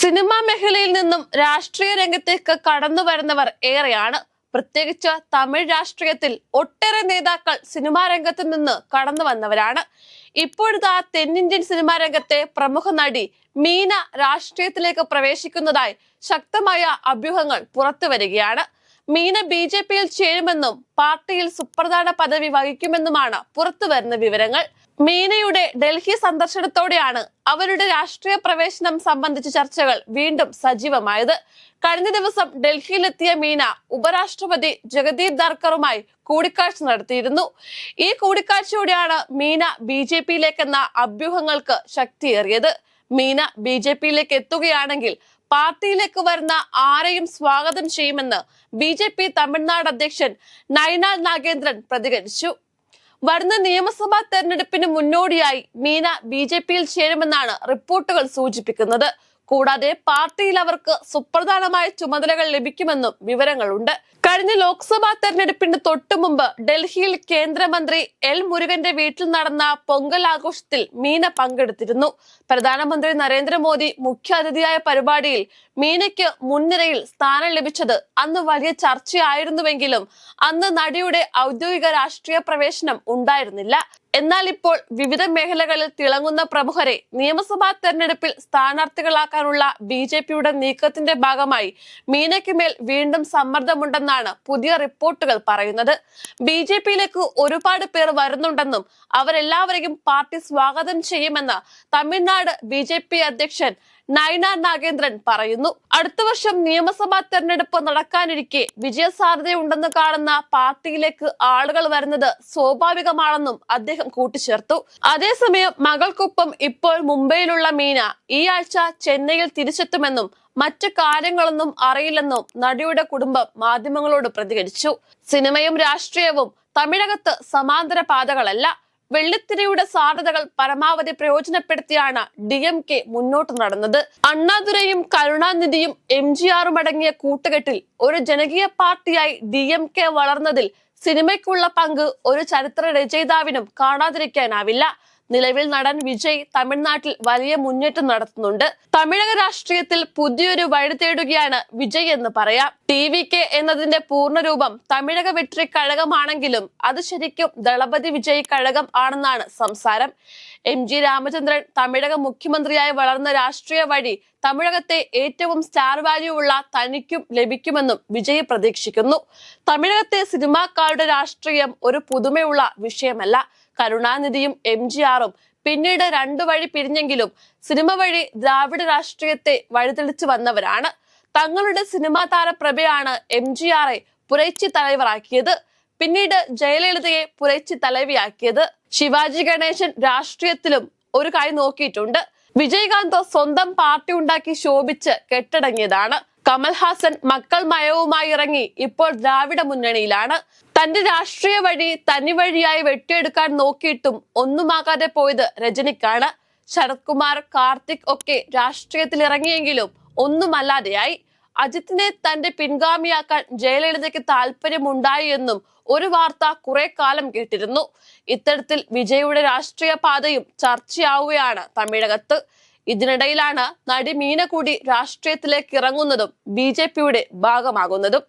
Cinema മേഖലയിൽ നിന്നും രാഷ്ട്രീയ രംഗത്തേക്ക് കടന്നു വരുന്നവർ ഏറെയാണ്. പ്രത്യേകിച്ച് തമിഴ് രാഷ്ട്രീയത്തിൽ ഒട്ടേറെ നേതാക്കൾ സിനിമാ രംഗത്ത് നിന്ന് കടന്നു വന്നവരാണ്. ഇപ്പോഴത്തെ തെന്നിന്ത്യൻ സിനിമാ രംഗത്തെ പ്രമുഖ നടി മീന രാഷ്ട്രീയത്തിലേക്ക് പ്രവേശിക്കുന്നതായി ശക്തമായ അഭ്യൂഹങ്ങൾ പുറത്തു വരികയാണ്. മീന ബി ജെ പിയിൽ ചേരുമെന്നും പാർട്ടിയിൽ സുപ്രധാന പദവി വഹിക്കുമെന്നുമാണ് പുറത്തു വരുന്ന വിവരങ്ങൾ. മീനയുടെ ഡൽഹി സന്ദർശനത്തോടെയാണ് അവരുടെ രാഷ്ട്രീയ പ്രവേശനം സംബന്ധിച്ച ചർച്ചകൾ വീണ്ടും സജീവമായത്. കഴിഞ്ഞ ദിവസം ഡൽഹിയിലെത്തിയ മീന ഉപരാഷ്ട്രപതി ജഗദീപ് ധർക്കറുമായി കൂടിക്കാഴ്ച നടത്തിയിരുന്നു. ഈ കൂടിക്കാഴ്ചയോടെയാണ് മീന ബി ജെ പിയിലേക്കെന്ന അഭ്യൂഹങ്ങൾക്ക് ശക്തിയേറിയത്. മീന ബി ജെ പിയിലേക്ക് എത്തുകയാണെങ്കിൽ പാർട്ടിയിലേക്ക് വരുന്ന ആരെയും സ്വാഗതം ചെയ്യുമെന്ന് ബി ജെ പി തമിഴ്നാട് അധ്യക്ഷൻ നയനാൽ നാഗേന്ദ്രൻ പ്രതികരിച്ചു. വരുന്ന നിയമസഭാ തെരഞ്ഞെടുപ്പിന് മുന്നോടിയായി മീന ബി ജെ പിയിൽ ചേരുമെന്നാണ് റിപ്പോർട്ടുകൾ സൂചിപ്പിക്കുന്നത്. കൂടാതെ പാർട്ടിയിൽ അവർക്ക് സുപ്രധാനമായ ചുമതലകൾ ലഭിക്കുമെന്നും വിവരങ്ങളുണ്ട്. കഴിഞ്ഞ ലോക്സഭാ തെരഞ്ഞെടുപ്പിന് തൊട്ടുമുമ്പ് ഡൽഹിയിൽ കേന്ദ്രമന്ത്രി എൽ മുരുകന്റെ വീട്ടിൽ നടന്ന പൊങ്കൽ ആഘോഷത്തിൽ മീന പങ്കെടുത്തിരുന്നു. പ്രധാനമന്ത്രി നരേന്ദ്രമോദി മുഖ്യാതിഥിയായ പരിപാടിയിൽ മീനയ്ക്ക് മുൻനിരയിൽ സ്ഥാനം ലഭിച്ചത് അന്ന് വലിയ ചർച്ചയായിരുന്നുവെങ്കിലും അന്ന് നടിയുടെ ഔദ്യോഗിക രാഷ്ട്രീയ പ്രവേശനം ഉണ്ടായിരുന്നില്ല. എന്നാൽ ഇപ്പോൾ വിവിധ മേഖലകളിൽ തിളങ്ങുന്ന പ്രമുഖരെ നിയമസഭാ തെരഞ്ഞെടുപ്പിൽ സ്ഥാനാർത്ഥികളാക്കാനുള്ള ബി ജെ പിയുടെ നീക്കത്തിന്റെ ഭാഗമായി മീനയ്ക്ക് മേൽ വീണ്ടും സമ്മർദ്ദമുണ്ടെന്നാണ് പുതിയ റിപ്പോർട്ടുകൾ പറയുന്നത്. ബി ജെ പിയിലേക്ക് ഒരുപാട് പേർ വരുന്നുണ്ടെന്നും അവരെല്ലാവരെയും പാർട്ടി സ്വാഗതം ചെയ്യുമെന്ന് തമിഴ്നാട് ബി ജെ പി അധ്യക്ഷൻ നയന നാഗേന്ദ്രൻ പറയുന്നു. അടുത്ത വർഷം നിയമസഭാ തെരഞ്ഞെടുപ്പ് നടക്കാനിരിക്കെ വിജയസാധ്യതയുണ്ടെന്ന് കാണുന്ന പാർട്ടിയിലേക്ക് ആളുകൾ വരുന്നത് സ്വാഭാവികമാണെന്നും അദ്ദേഹം കൂട്ടിച്ചേർത്തു. അതേസമയം മകൾക്കൊപ്പം ഇപ്പോൾ മുംബൈയിലുള്ള മീന ഈ ആഴ്ച ചെന്നൈയിൽ തിരിച്ചെത്തുമെന്നും മറ്റു കാര്യങ്ങളൊന്നും അറിയില്ലെന്നും നടിയുടെ കുടുംബം മാധ്യമങ്ങളോട് പ്രതികരിച്ചു. സിനിമയും രാഷ്ട്രീയവും തമിഴകത്ത് സമാന്തര പാതകളല്ല. വെള്ളിത്തിരയുടെ സാധ്യതകൾ പരമാവധി പ്രയോജനപ്പെടുത്തിയാണ് ഡി എം കെ മുന്നോട്ട് നടന്നത്. അണ്ണാദുരയും കരുണാനിധിയും എം ജി ആറും അടങ്ങിയ കൂട്ടുകെട്ടിൽ ഒരു ജനകീയ പാർട്ടിയായി ഡി എം കെ വളർന്നതിൽ സിനിമയ്ക്കുള്ള പങ്ക് ഒരു ചരിത്ര രചയിതാവിനും കാണാതിരിക്കാനാവില്ല. നിലവിൽ നടൻ വിജയ് തമിഴ്നാട്ടിൽ വലിയ മുന്നേറ്റം നടത്തുന്നുണ്ട്. തമിഴക രാഷ്ട്രീയത്തിൽ പുതിയൊരു വഴി തേടുകയാണ് വിജയ് എന്ന് പറയാം. ടി വി കെ എന്നതിന്റെ പൂർണരൂപം തമിഴക വെട്രി കഴകമാണെങ്കിലും അത് ശരിക്കും ദളപതി വിജയ് കഴകം ആണെന്നാണ് സംസാരം. എം ജി രാമചന്ദ്രൻ തമിഴക മുഖ്യമന്ത്രിയായി വളർന്ന രാഷ്ട്രീയ വഴി തമിഴകത്തെ ഏറ്റവും സ്റ്റാർ വാല്യൂ ഉള്ള തനിക്കും ലഭിക്കുമെന്നും വിജയ് പ്രതീക്ഷിക്കുന്നു. തമിഴകത്തെ സിനിമാക്കാരുടെ രാഷ്ട്രീയം ഒരു പുതുമയുള്ള വിഷയമല്ല. കരുണാനിധിയും എം ജി ആറും പിന്നീട് രണ്ടു വഴി പിരിഞ്ഞെങ്കിലും സിനിമ വഴി ദ്രാവിഡ രാഷ്ട്രീയത്തെ വഴിതെളിച്ചു വന്നവരാണ്. തങ്ങളുടെ സിനിമാ താരപ്രഭയാണ് എം ജി ആറെ പുരച്ചി തലവറാക്കിയത്. പിന്നീട് ജയലളിതയെ പുരച്ചി തലവിയാക്കിയത്. ശിവാജി ഗണേശൻ രാഷ്ട്രീയത്തിലും ഒരു കൈ നോക്കിയിട്ടുണ്ട്. വിജയകാന്ത് സ്വന്തം പാർട്ടി ഉണ്ടാക്കി ശോഭിച്ച് കെട്ടടങ്ങിയതാണ്. കമൽഹാസൻ മക്കൾ മയവുമായി ഇറങ്ങി. ഇപ്പോൾ ദ്രാവിഡ മുന്നണിയിലാണ്. തന്റെ രാഷ്ട്രീയ വഴി തനി വഴിയായി വെട്ടിയെടുക്കാൻ നോക്കിയിട്ടും ഒന്നുമാകാതെ പോയത് രജനിക്കാണ്. ശരത്കുമാർ കാർത്തിക് ഒക്കെ രാഷ്ട്രീയത്തിൽ ഇറങ്ങിയെങ്കിലും ഒന്നുമല്ലാതെയായി. അജിത്തിനെ തന്റെ പിൻഗാമിയാക്കാൻ ജയലളിതയ്ക്ക് താല്പര്യമുണ്ടായി എന്നും ഒരു വാർത്ത കുറെ കാലം കേട്ടിരുന്നു. ഇത്തരത്തിൽ വിജയുടെ രാഷ്ട്രീയ പാതയും ചർച്ചയാവുകയാണ് തമിഴകത്ത്. ഇതിനിടയിലാണ് നടി മീന കൂടി രാഷ്ട്രീയത്തിലേക്ക് ഇറങ്ങുന്നതും ബി ഭാഗമാകുന്നതും.